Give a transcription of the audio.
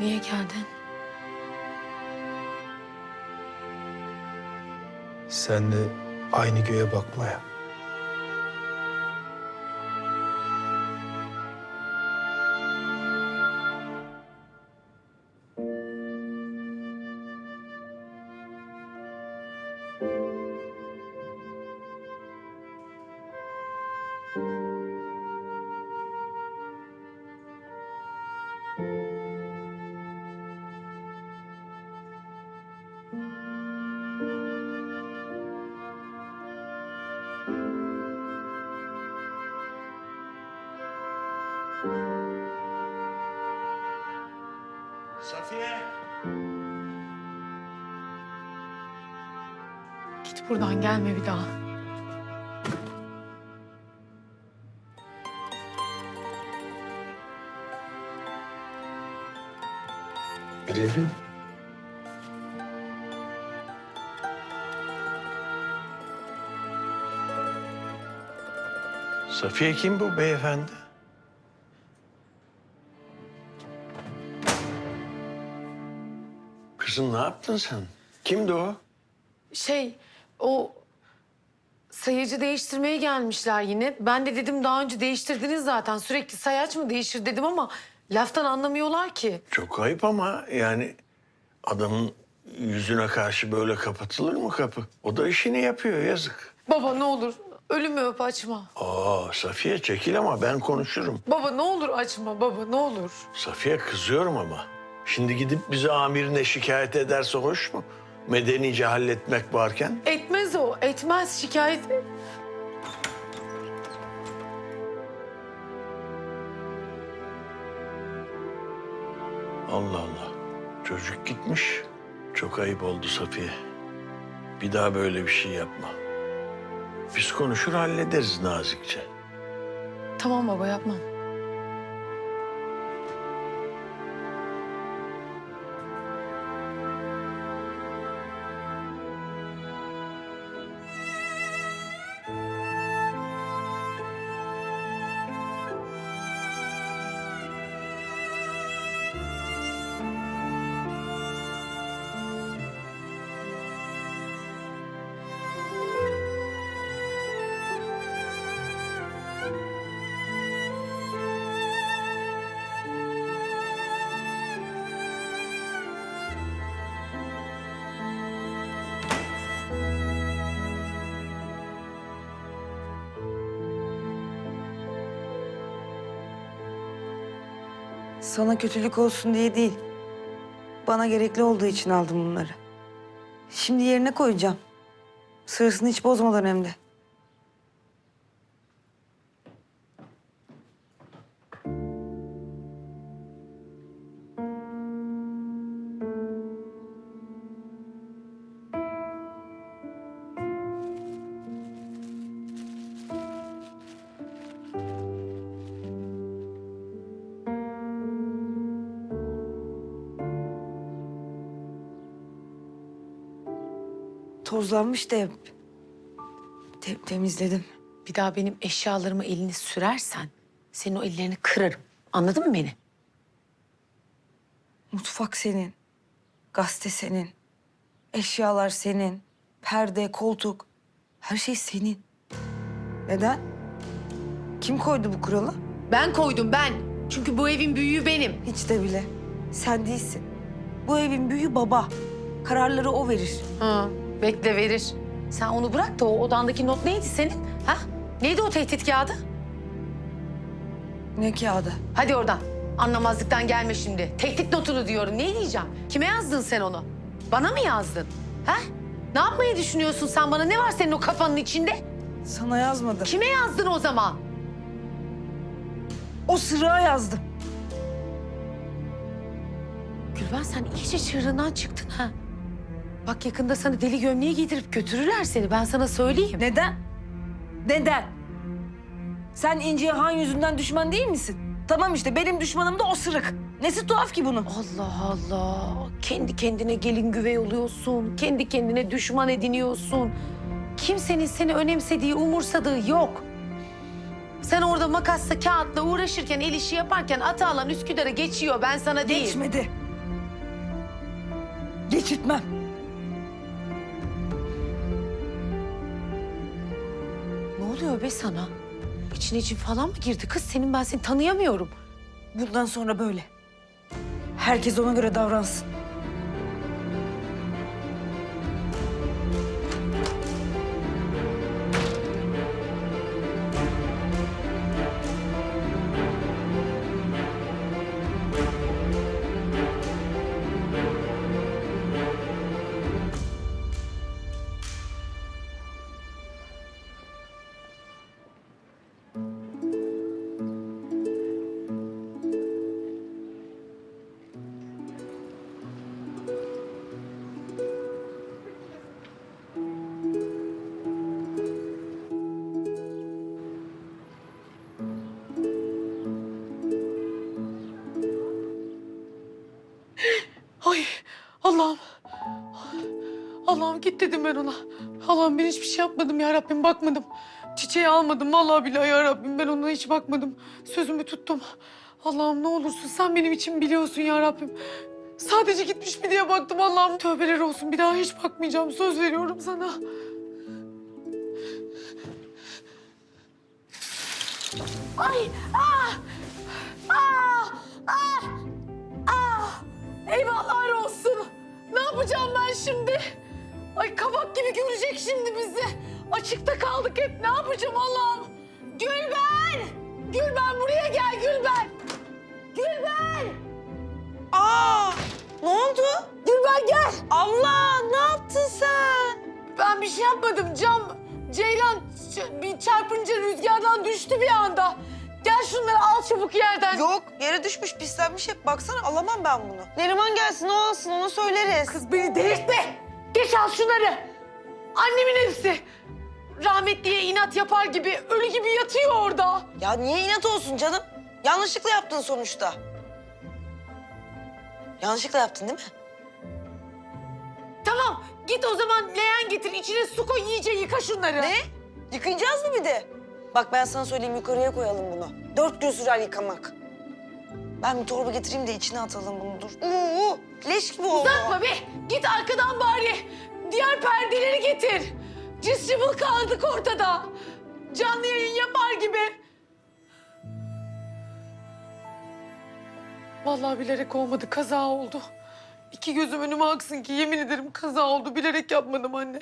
Niye geldin? Senle aynı göğe bakmaya. Safiye. Git buradan gelme bir daha. Bilelim. Safiye kim bu beyefendi? Kızım ne yaptın sen? Kimdi o? Şey o sayacı değiştirmeye gelmişler yine. Ben de dedim daha önce değiştirdiniz zaten. Sürekli sayaç mı değişir dedim ama laftan anlamıyorlar ki. Çok ayıp ama yani adamın yüzüne karşı böyle kapatılır mı kapı? O da işini yapıyor yazık. Baba ne olur ölümü öp açma. Aa Safiye çekil ama ben konuşurum. Baba ne olur açma baba ne olur. Safiye kızıyorum ama. Şimdi gidip bizi amirine şikayet ederse hoş mu? Medenice halletmek varken. Etmez o etmez şikayet. Allah Allah. Çocuk gitmiş. Çok ayıp oldu Safiye. Bir daha böyle bir şey yapma. Biz konuşur hallederiz nazikçe. Tamam baba yapmam. Sana kötülük olsun diye değil. Bana gerekli olduğu için aldım bunları. Şimdi yerine koyacağım. Sırasını hiç bozmadan hem de. Tozlanmış da. Te- temizledim. Bir daha benim eşyalarıma elini sürersen senin o ellerini kırarım. Anladın mı beni? Mutfak senin. Gazete senin. Eşyalar senin. Perde, koltuk. Her şey senin. Neden? Kim koydu bu kuralı? Ben koydum ben. Çünkü bu evin büyüğü benim. Hiç de bile. Sen değilsin. Bu evin büyüğü baba. Kararları o verir. Hı, bekle verir. Sen onu bırak da o odandaki not neydi senin? Ha? Neydi o tehdit kağıdı? Ne kağıdı? Hadi oradan. Anlamazlıktan gelme şimdi. Tehdit notunu diyorum. Ne diyeceğim? Kime yazdın sen onu? Bana mı yazdın? Ha? Ne yapmayı düşünüyorsun sen bana? Ne var senin o kafanın içinde? Sana yazmadım. Kime yazdın o zaman? O sırığa yazdım. Gülben sen iyice çığırından çıktın ha. Bak yakında sana deli gömleği giydirip götürürler seni. Ben sana söyleyeyim. Neden? Neden? Sen İnci'ye han yüzünden düşman değil misin? Tamam işte benim düşmanım da o sırık. Nesi tuhaf ki bunun? Allah Allah. Kendi kendine gelin güvey oluyorsun. Kendi kendine düşman ediniyorsun. Kimsenin seni önemsediği, umursadığı yok. Sen orada makasla, kağıtla uğraşırken, el işi yaparken Atalan Üsküdar'a geçiyor. Ben sana değil. Geçmedi. geçirtmem. Oluyor be sana? İçine için falan mı girdi kız? Senin ben seni tanıyamıyorum. Bundan sonra böyle. Herkes ona göre davransın. Allah'ım git dedim ben ona. Allah'ım ben hiçbir şey yapmadım ya Rabbim bakmadım. Çiçeği almadım vallahi billahi ya Rabbim ben ona hiç bakmadım. Sözümü tuttum. Allah'ım ne olursun sen benim için biliyorsun ya Rabbim. Sadece gitmiş mi diye baktım Allah'ım tövbeler olsun bir daha hiç bakmayacağım söz veriyorum sana. Ay ah ah ah ah eyvahlar olsun. Ne yapacağım ben şimdi? Ay kabak gibi görecek şimdi bizi. Açıkta kaldık hep. Ne yapacağım Allah'ım? Gülben! Gülben buraya gel Gülben! Gülben! Aa! Ne oldu? Gülben gel! Allah ne yaptın sen? Ben bir şey yapmadım. Cam, Ceylan bir çarpınca rüzgardan düştü bir anda. Gel şunları al çabuk yerden. Yok yere düşmüş pislenmiş hep baksana alamam ben bunu. Neriman gelsin o alsın onu söyleriz. Kız beni delirtme. Geç al şunları. Annemin hepsi. Rahmetliye inat yapar gibi, ölü gibi yatıyor orada. Ya niye inat olsun canım? Yanlışlıkla yaptın sonuçta. Yanlışlıkla yaptın değil mi? Tamam, git o zaman leğen getir. içine su koy, iyice yıka şunları. Ne? Yıkayacağız mı bir de? Bak ben sana söyleyeyim yukarıya koyalım bunu. Dört gün sürer yıkamak. Ben bir torba getireyim de içine atalım bunu dur. Oo, leş gibi oldu. Uzatma be. Git arkadan bari. Diğer perdeleri getir. Cıvıl kaldık ortada. Canlı yayın yapar gibi. Vallahi bilerek olmadı, kaza oldu. İki gözüm önüme aksın ki yemin ederim kaza oldu. Bilerek yapmadım anne.